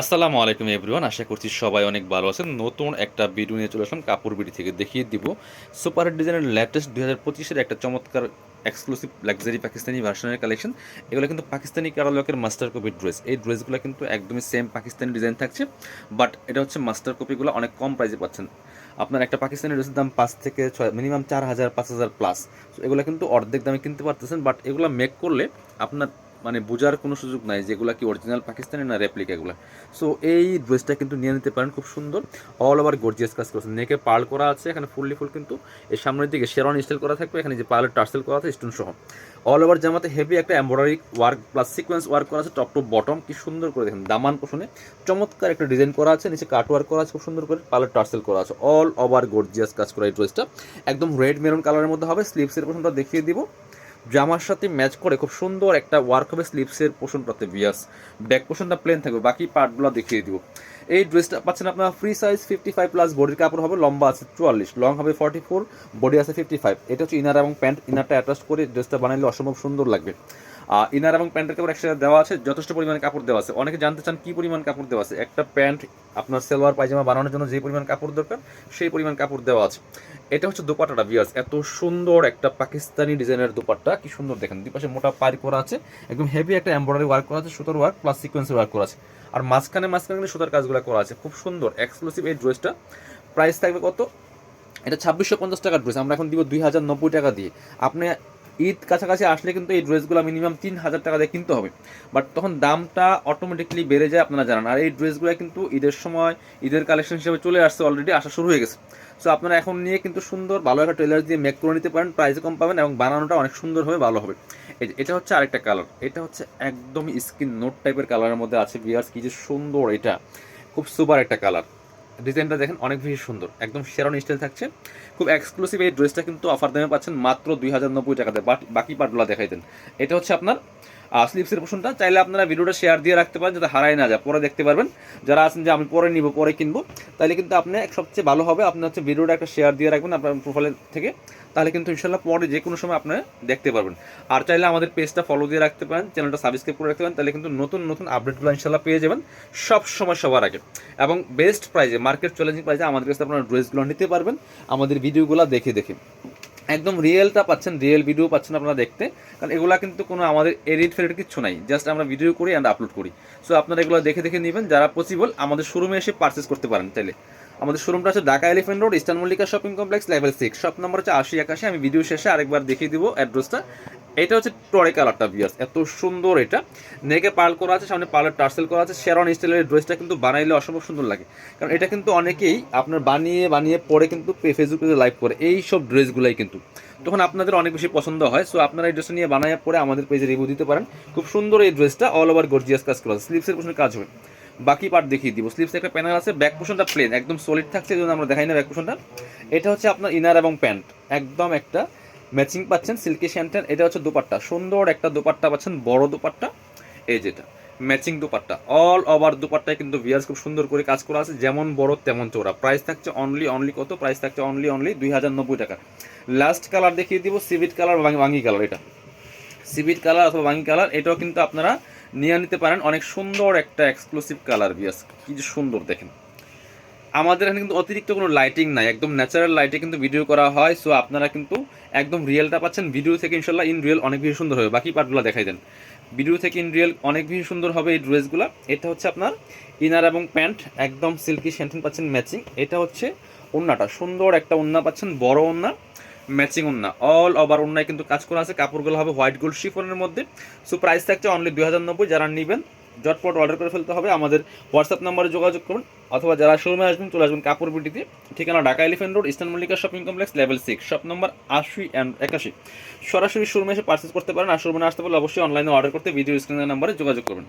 আসসালামু আলাইকুম এভরিওয়ান, আশা করছি সবাই অনেক ভালো আছেন। নতুন একটা ভিডিও নিয়ে চলে আসলাম কাপড় বিডি থেকে। দেখিয়ে দিব সুপার ডিজাইনের লেটেস্ট দুই হাজার পঁচিশের একটা চমৎকার এক্সক্লুসিভ লাক্সারি পাকিস্তানি ভার্সনের কালেকশন এগুলো কিন্তু পাকিস্তানি ক্যাটালগের মাস্টার কপি ড্রেস এই ড্রেসগুলো কিন্তু একদমই সেম পাকিস্তানি ডিজাইন থাকছে বাট এটা হচ্ছে মাস্টার কপিগুলো অনেক কম প্রাইসে পাচ্ছেন। আপনার একটা পাকিস্তানি ড্রেসের দাম পাঁচ থেকে ছয় মিনিমাম চার হাজার, পাঁচ হাজার প্লাস এগুলো কিন্তু অর্ধেক দামে কিনতে পারতেছেন বাট এগুলো মেক করলে আপনার মানে বোঝার কোনো সুযোগ নাই যেগুলো কি অরিজিনাল পাকিস্তানি না রেপ্লিকা এগুলো। সো এই ড্রেসটা কিন্তু নিয়ে নিতে পারেন, খুব সুন্দর। অল ওভার গর্জিয়াস কাজ করছে নেকে পার্ল করা আছে, এখানে ফুললি ফুল কিন্তু। এর সামনের দিকে শেরন স্টাইল করা থাকবে, এখানে যে পার্লের টার্সেল করা আছে স্টোন সহ। অল ওভার জামাতে হেভি একটা embroidery work plus sequence work করা আছে টপ টু বটম কি সুন্দর করে দেখেন, দামান পোষণে। চমৎকার একটা ডিজাইন করা আছে, নিচে কাট ওয়ার্ক করা আছে, খুব সুন্দর করে পার্লের টার্সেল করা আছে। অল ওভার গর্জিয়াস কাজ করা এই ড্রেসটা একদম রেড মেরুন কালারের মধ্যে হবে স্লিভসের পোষণটা দেখিয়ে দিব। জামার সাথে ম্যাচ করে খুব সুন্দর একটা ওয়ার্ক হবে স্লিপসের স্লিভসের পোষণটাতে বিয়াস ব্যাক পোষণটা প্লেন থাকবে, বাকি পার্টগুলো দেখিয়ে দিব। এই ড্রেসটা পাচ্ছেন আপনার free size fifty five plus বডির কাপড় হবে, লম্বা আছে চুয়াল্লিশ লং হবে ফর্টি ফোর বডি আছে ফিফটি ফাইভ এটা হচ্ছে ইনার এবং প্যান্ট ইনারটা অ্যাটাচ করে ড্রেসটা বানাইলে অসম্ভব সুন্দর লাগবে। ইনার এবং প্যান্টের কাপড় একসাথে দেওয়া আছে, যথেষ্ট পরিমাণে কাপড় দেওয়া আছে। অনেকে জানতে চান কি পরিমাণ কাপড় দেওয়া আছে। একটা প্যান্ট আপনার সেলোয়ার, পায়জামা বানানোর জন্য যে পরিমাণ কাপড় দরকার, সেই পরিমাণ কাপড় দেওয়া আছে। এটা হচ্ছে দোপাট্টাটা বিয়ার্স এত সুন্দর একটা পাকিস্তানি ডিজাইনের দোপাট্টা। কি সুন্দর দেখেন, দুই পাশে মোটা পার করা আছে, একদম হেভি একটা এমব্রয়ডারি ওয়ার্ক করা আছে, সুতার ওয়ার্ক প্লাস সিকোয়েন্সের ওয়ার্ক করা আছে। আর মাঝখানে মাঝখানে সুতার কাজগুলো করা আছে। খুব সুন্দর এক্সক্লুসিভ এই ড্রেসটা প্রাইস থাকবে কত? এটা ছাব্বিশশো পঞ্চাশ টাকার ড্রেস আমরা এখন দিব দুই হাজার নব্বই টাকা দিয়ে। আপনি ঈদ কাছাকাছি আসলে কিন্তু এই ড্রেসগুলো মিনিমাম তিন হাজার টাকা দিয়ে কিনতে হবে। বাট তখন দামটা অটোমেটিকলি বেড়ে যায়, আপনারা জানান। আর এই ড্রেসগুলো কিন্তু ঈদের সময়, ঈদের কালেকশন হিসেবে চলে আসছে অলরেডি আসা শুরু হয়ে গেছে। সো আপনারা এখন নিয়ে কিন্তু সুন্দর ভালো একটা টেলার দিয়ে মেক করে নিতে পারেন প্রাইসে কম পাবেন এবং বানানোটা অনেক সুন্দর হবে, ভালো হবে। এটা হচ্ছে আরেকটা কালার এটা হচ্ছে একদম স্কিন নোট টাইপের কালারের মধ্যে আছে বিয়ার্স কি যে সুন্দর এটা। খুব সুপার একটা কালার ডিজাইনটা দেখেন অনেক বেশি সুন্দর। একদম সেরন স্টাইল থাকছে। খুব এক্সক্লুসিভ এই ড্রেসটা কিন্তু অফার দামে পাচ্ছেন মাত্র দুই হাজার নব্বই টাকাতে। বাকি পার্টগুলো দেখাই দেন। এটা হচ্ছে আপনার স্লিপসের পোষণটা চাইলে আপনারা ভিডিওটা শেয়ার দিয়ে রাখতে পারেন, যাতে হারাই না যায়। পরে দেখতে পারবেন। যারা আছেন যে আমি পরে নিব, পরে কিনবো, তাহলে কিন্তু আপনি সবচেয়ে ভালো হবে, আপনি হচ্ছে ভিডিওটা একটা শেয়ার দিয়ে রাখবেন আপনার প্রোফাইল থেকে, তাহলে কিন্তু ইনশাল্লাহ পরে যে কোনো সময় আপনারা দেখতে পারবেন। আর চাইলে আমাদের পেজটা ফলো দিয়ে রাখতে পারেন চ্যানেলটা সাবস্ক্রাইব করে রাখতে পারেন, তাহলে কিন্তু নতুন নতুন আপডেটগুলো ইনশাল্লাহ পেয়ে যাবেন, সব সময় সবার আগে। এবং বেস্ট প্রাইজে মার্কেট চ্যালেঞ্জিং প্রাইজে আমাদের কাছে আপনারা ড্রেসগুলো নিতে পারবেন, আমাদের ভিডিওগুলো দেখে দেখে। একদম রিয়েলটা পাচ্ছেন রিয়েল ভিডিও পাচ্ছেন আপনারা দেখতে। কারণ এগুলো কিন্তু কোনো আমাদের এডিট ফেডিট কিছু নাই। জাস্ট আমরা ভিডিও করি অ্যান্ড আপলোড করি। সো আপনারা এগুলো দেখে দেখে নেবেন। যারা পসিবল আমাদের শোরুমে এসে পারচেস করতে পারেন তাহলে আমাদের শোরুমটা আছে Dhaka elephant road eastern Mallika shopping complex level six shop number হচ্ছে আশি একাশি। আমি ভিডিও শেষে আরেকবার দেখিয়ে দিব অ্যাড্রেসটা এটা হচ্ছে টরে কালারটা বিয়াস এত সুন্দর এটা। নেকে পার্ল করা আছে, সামনে পার্লার টার্সেল করা আছে। শেরন স্টাইলের ড্রেসটা কিন্তু বানাইলে অসম্ভব সুন্দর লাগে। কারণ এটা কিন্তু অনেকেই আপনার বানিয়ে বানিয়ে পরে কিন্তু ফেসবুকে লাইভ করে। এই সব ড্রেসগুলাই কিন্তু। তখন আপনাদের অনেক বেশি পছন্দ হয়। সো আপনারা এই ড্রেসটা নিয়ে বানায় পরে আমাদের পেজে রিভিউ দিতে পারেন। খুব সুন্দর এই ড্রেসটা অল ওভার গর্জিয়াস কাজ করা স্লিপসের পোশনের কাজ হবে। বাকি পার্ট দেখিয়ে দিব। স্লিপসে একটা প্যানেল আছে। ব্যাক পোশনটা প্লেন একদম সলিড থাকছে জন্য আমরা দেখাই না ব্যাক পোশনটা এটা হচ্ছে আপনার ইনার এবং প্যান্ট একদম একটা ম্যাচিং পাচ্ছেন সিল্কি শ্যান্টেন এটা হচ্ছে দুপাট্টা। সুন্দর একটা দুপাট্টা পাচ্ছেন, বড় দুপাট্টা। এই যেটা ম্যাচিং দুপাট্টা। অল ওভার দুপাট্টায় কিন্তু ভিয়ার্স খুব সুন্দর করে কাজ করা আছে, যেমন বড় তেমন চৌড়া প্রাইস থাকছে অনলি অনলি কত? প্রাইস থাকছে অনলি অনলি দুই হাজার নব্বই টাকা। লাস্ট কালার দেখিয়ে দিব সিভিট কালার বাঙ্গি কালার এটা। সিভিট কালার অথবা বাঙ্গি কালার এটাও কিন্তু আপনারা নিয়ে নিতে পারেন। অনেক সুন্দর একটা এক্সক্লুসিভ কালার বিয়াস কি সুন্দর দেখেন। আমাদের এখানে কিন্তু অতিরিক্ত কোনো লাইটিং নাই, একদম ন্যাচারাল লাইটে কিন্তু ভিডিও করা হয় সো আপনারা কিন্তু একদম রিয়েলটা পাচ্ছেন। ভিডিও থেকে ইনশাল্লাহ ইন রিয়েল অনেক বেশি সুন্দর হবে। বাকি পার্টগুলো দেখাই দেন। ভিডিও থেকে ইন রিয়েল অনেক বেশি সুন্দর হবে এই ড্রেসগুলো এটা হচ্ছে আপনার ইনার এবং প্যান্ট একদম সিল্কি শ্যান্টিন পাচ্ছেন ম্যাচিং এটা হচ্ছে ওন্নাটা। সুন্দর একটা ওন্না পাচ্ছেন, বড় ওন্না ম্যাচিং ওন্না। অল ওভার ওন্নায় কিন্তু কাজ করা আছে। কাপড়গুলো হবে হোয়াইট গোল্ড শিফনের মধ্যে। সো প্রাইস থাকছে অনলি দুই হাজার নব্বই, যারা নেবেন জটপট অর্ডার করে ফেলতে হবে। আমাদের হোয়াটসঅ্যাপ নাম্বারে যোগাযোগ করুন অথবা যারা শোরুমে আসবেন চলে আসবেন কাপড় বিটিতে। ঠিকানা Dhaka elephant road eastern Mallika shopping complex level six shop number আশি অ্যান্ড একাশি। সরাসরি শোরুমে এসে পার্চেস করতে পারেন। আর শোরুমে আসতে পারলে অবশ্যই অনলাইনে অর্ডার করতে ভিডিও স্ক্রিনের নাম্বারে যোগাযোগ করবেন।